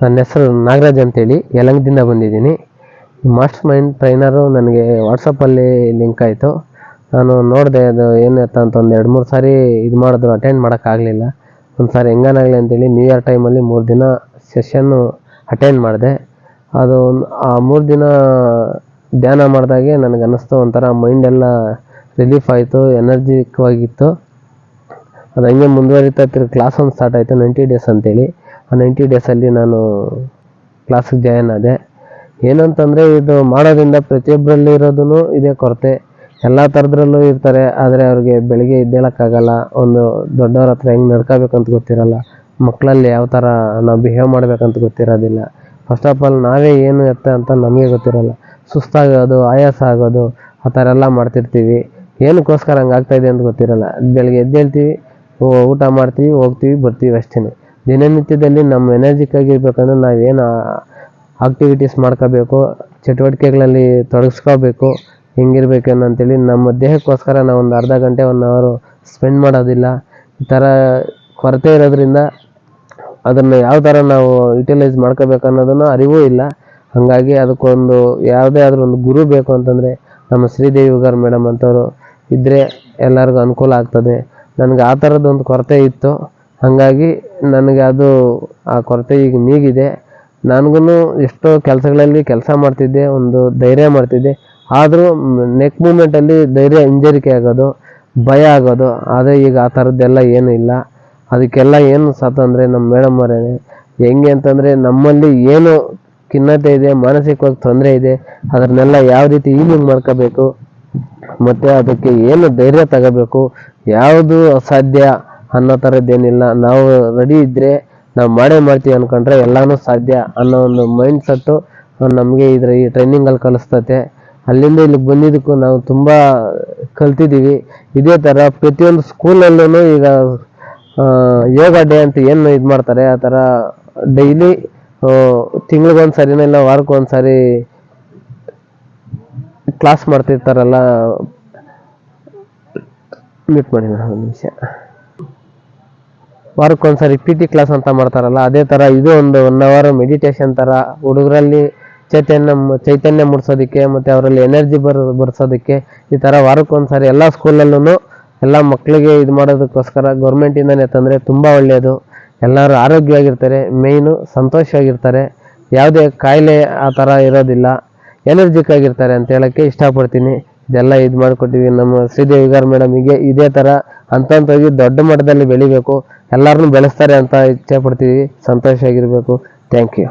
ನನ್ನ ಹೆಸರು ನಾಗರಾಜ್ ಅಂತೇಳಿ. ಯಲಂಗದಿಂದ ಬಂದಿದ್ದೀನಿ. ಮಾಸ್ಟರ್ ಮೈಂಡ್ ಟ್ರೈನರು ನನಗೆ ವಾಟ್ಸಪ್ಪಲ್ಲಿ ಲಿಂಕ್ ಆಯಿತು. ನಾನು ನೋಡಿದೆ ಅದು ಏನು ಅಂತ ಒಂದು ಎರಡು ಮೂರು ಸಾರಿ ಇದು ಮಾಡಿದ್ರು ಅಟೆಂಡ್ ಮಾಡೋಕ್ಕಾಗಲಿಲ್ಲ ಒಂದು ಸಾರಿ ಹೆಂಗಾನಾಗಲಿ ಅಂತೇಳಿ ನ್ಯೂ ಇಯರ್ ಟೈಮಲ್ಲಿ ಮೂರು ದಿನ ಸೆಷನ್ನು ಅಟೆಂಡ್ ಮಾಡಿದೆ. ಅದು ಆ ಮೂರು ದಿನ ಧ್ಯಾನ ಮಾಡಿದಾಗೆ ನನಗೆ ಅನ್ನಿಸ್ತು ಒಂಥರ ಮೈಂಡೆಲ್ಲ ರಿಲೀಫ್ ಆಯಿತು ಎನರ್ಜಿಕ್ವಾಗಿತ್ತು ಅದು ಹಂಗೆ ಮುಂದುವರಿತಾ ತಿರ್ಗಿ ಕ್ಲಾಸ್ ಒಂದು ಸ್ಟಾರ್ಟ್ ಆಯಿತು ನೈಂಟಿ ಡೇಸ್ ಅಂತೇಳಿ. ಆ ನೈಂಟಿ ಡೇಸಲ್ಲಿ ನಾನು ಕ್ಲಾಸಿಗೆ ಜಾಯ್ನ್ ಆದೆ. ಏನಂತಂದರೆ ಇದು ಮಾಡೋದ್ರಿಂದ ಪ್ರತಿಯೊಬ್ಬರಲ್ಲಿ ಇರೋದೂ ಇದೇ ಕೊರತೆ. ಎಲ್ಲ ಥರದ್ರಲ್ಲೂ ಇರ್ತಾರೆ, ಆದರೆ ಅವ್ರಿಗೆ ಬೆಳಿಗ್ಗೆ ಎದ್ದೇಳೋಕ್ಕಾಗಲ್ಲ. ಒಂದು ದೊಡ್ಡವ್ರ ಹತ್ರ ಹೆಂಗೆ ನಡ್ಕೋಬೇಕಂತ ಗೊತ್ತಿರಲ್ಲ. ಮಕ್ಕಳಲ್ಲಿ ಯಾವ ಥರ ನಾವು ಬಿಹೇವ್ ಮಾಡಬೇಕಂತ ಗೊತ್ತಿರೋದಿಲ್ಲ. ಫಸ್ಟ್ ಆಫ್ ಆಲ್ ನಾವೇ ಏನು ಎತ್ತ ಅಂತ ನಮಗೆ ಗೊತ್ತಿರಲ್ಲ. ಸುಸ್ತಾಗೋದು, ಆಯಾಸ ಆಗೋದು, ಆ ಥರ ಎಲ್ಲ ಮಾಡ್ತಿರ್ತೀವಿ. ಏನಕ್ಕೋಸ್ಕರ ಹಂಗೆ ಆಗ್ತಾಯಿದೆ ಅಂತ ಗೊತ್ತಿರಲ್ಲ. ಬೆಳಗ್ಗೆ ಎದ್ದೇಳ್ತೀವಿ ಊಟ ಮಾಡ್ತೀವಿ, ಹೋಗ್ತೀವಿ, ಬರ್ತೀವಿ ಅಷ್ಟೇ ದಿನನಿತ್ಯದಲ್ಲಿ ನಮ್ಮ ಎನರ್ಜಿಕ್ಕಾಗಿ ಇರಬೇಕಂದ್ರೆ ನಾವೇನು ಆಕ್ಟಿವಿಟೀಸ್ ಮಾಡ್ಕೋಬೇಕು, ಚಟುವಟಿಕೆಗಳಲ್ಲಿ ತೊಡಗಿಸ್ಕೋಬೇಕು, ಹೆಂಗಿರ್ಬೇಕು ಅಂತೇಳಿ ನಮ್ಮ ದೇಹಕ್ಕೋಸ್ಕರ ನಾವು ಒಂದು ಅರ್ಧ ಗಂಟೆ ಒನ್ ಅವರು ಸ್ಪೆಂಡ್ ಮಾಡೋದಿಲ್ಲ. ಈ ಥರ ಕೊರತೆ ಇರೋದ್ರಿಂದ ಅದನ್ನು ಯಾವ ಥರ ನಾವು ಯುಟಿಲೈಸ್ ಮಾಡ್ಕೋಬೇಕು ಅನ್ನೋದನ್ನು ಅರಿವೂ ಇಲ್ಲ. ಹಾಗಾಗಿ ಅದಕ್ಕೊಂದು ಯಾವುದೇ ಆದರೂ ಒಂದು ಗುರು ಬೇಕು ಅಂತಂದರೆ ನಮ್ಮ ಶ್ರೀದೇವಿ ಗಾರ್ ಮೇಡಮ್ ಅಂತವರು ಇದ್ದರೆ ಎಲ್ಲರಿಗೂ ಅನುಕೂಲ ಆಗ್ತದೆ. ನನಗೆ ಆ ಥರದ್ದೊಂದು ಕೊರತೆ ಇತ್ತು. ಹಾಗಾಗಿ ನನಗೆ ಅದು ಆ ಕೊರತೆ ಈಗ ನೀಗಿದೆ ನನಗೂ ಎಷ್ಟೋ ಕೆಲಸಗಳಲ್ಲಿ ಕೆಲಸ ಮಾಡ್ತಿದ್ದೆ, ಒಂದು ಧೈರ್ಯ ಮಾಡ್ತಿದ್ದೆ. ಆದರೂ ನೆಕ್ ಮೂಮೆಂಟಲ್ಲಿ ಧೈರ್ಯ ಹಿಂಜರಿಕೆ ಆಗೋದು, ಭಯ ಆಗೋದು, ಆದರೆ ಈಗ ಆ ಥರದ್ದೆಲ್ಲ ಏನೂ ಇಲ್ಲ. ಅದಕ್ಕೆಲ್ಲ ಏನು ಸತ್ತಂದರೆ ನಮ್ಮ ಮೇಡಮ್ ಅವರೇ, ಹೆಂಗೆ ಅಂತಂದರೆ ನಮ್ಮಲ್ಲಿ ಏನು ಖಿನ್ನತೆ ಇದೆ, ಮಾನಸಿಕವಾಗಿ ತೊಂದರೆ ಇದೆ, ಅದನ್ನೆಲ್ಲ ಯಾವ ರೀತಿ ಈಲಿಂಗ್ ಮಾಡ್ಕೋಬೇಕು, ಮತ್ತು ಅದಕ್ಕೆ ಏನು ಧೈರ್ಯ ತಗೋಬೇಕು, ಯಾವುದು ಅಸಾಧ್ಯ ಅನ್ನೋ ಥರದ್ದೇನಿಲ್ಲ ನಾವು ರೆಡಿ ಇದ್ದರೆ ನಾವು ಮಾಡೇ ಮಾಡ್ತೀವಿ ಅಂದ್ಕೊಂಡ್ರೆ ಎಲ್ಲನೂ ಸಾಧ್ಯ ಅನ್ನೋ ಒಂದು ಮೈಂಡ್ ಸೆಟ್ಟು ನಮಗೆ ಇದರ ಈ ಟ್ರೈನಿಂಗಲ್ಲಿ ಕಲಿಸ್ತತೆ. ಅಲ್ಲಿಂದ ಇಲ್ಲಿಗೆ ಬಂದಿದ್ದಕ್ಕೂ ನಾವು ತುಂಬ ಕಲ್ತಿದ್ದೀವಿ. ಇದೇ ಥರ ಪ್ರತಿಯೊಂದು ಸ್ಕೂಲಲ್ಲೂ ಈಗ ಯೋಗ ಡೇ ಅಂತ ಏನು ಇದು ಮಾಡ್ತಾರೆ, ಆ ಥರ ಡೈಲಿ ತಿಂಗ್ಳಿಗೊಂದು ಸರಿನೋ ಇಲ್ಲ ವಾರಕ್ಕೊಂದು ಸಾರಿ ಕ್ಲಾಸ್ ಮಾಡ್ತಿರ್ತಾರಲ್ಲ. ಮೀಟ್ ಮಾಡಿ ಮೇಡಮ್ ಒಂದು ನಿಮಿಷ. ವಾರಕ್ಕೊಂದ್ಸರಿ ಪಿ ಟಿ ಕ್ಲಾಸ್ ಅಂತ ಮಾಡ್ತಾರಲ್ಲ, ಅದೇ ಥರ ಇದು ಒಂದು ಒನ್ ಅವರ್ ಮೆಡಿಟೇಷನ್ ಥರ ಹುಡುಗರಲ್ಲಿ ಚೈತನ್ಯ ಚೈತನ್ಯ ಮೂಡಿಸೋದಕ್ಕೆ ಮತ್ತು ಅವರಲ್ಲಿ ಎನರ್ಜಿ ಬರ್, ಬರ್ಸೋದಕ್ಕೆ ಈ ಥರ ವಾರಕ್ಕೊಂದ್ಸರಿ ಎಲ್ಲ ಸ್ಕೂಲಲ್ಲೂ ಎಲ್ಲ ಮಕ್ಕಳಿಗೆ ಇದು ಮಾಡೋದಕ್ಕೋಸ್ಕರ ಗೌರ್ಮೆಂಟಿಂದನೇ ತಂದರೆ ತುಂಬ ಒಳ್ಳೆಯದು ಎಲ್ಲರೂ ಆರೋಗ್ಯವಾಗಿರ್ತಾರೆ ಮೇಯ್ನು ಸಂತೋಷವಾಗಿರ್ತಾರೆ. ಯಾವುದೇ ಕಾಯಿಲೆ ಆ ಥರ ಇರೋದಿಲ್ಲ. ಎನರ್ಜಿಕ್ ಆಗಿರ್ತಾರೆ ಅಂತ ಹೇಳೋಕ್ಕೆ ಇಷ್ಟಪಡ್ತೀನಿ. ಇದೆಲ್ಲ ಇದು ಮಾಡಿಕೊಟ್ಟಿವಿ ನಮ್ಮ ಮೇಡಮ್ ಮೇಡಮಿಗೆ ಇದೇ ಥರ ಅಂತಂತಾಗಿ ದೊಡ್ಡ ಮಟ್ಟದಲ್ಲಿ ಬೆಳಿಬೇಕು. ಎಲ್ಲರನ್ನೂ ಬೆಳೆಸ್ತಾರೆ ಅಂತ ಇಚ್ಛೆ ಪಡ್ತೀವಿ. ಸಂತೋಷ ಆಗಿರಬೇಕು. Thank you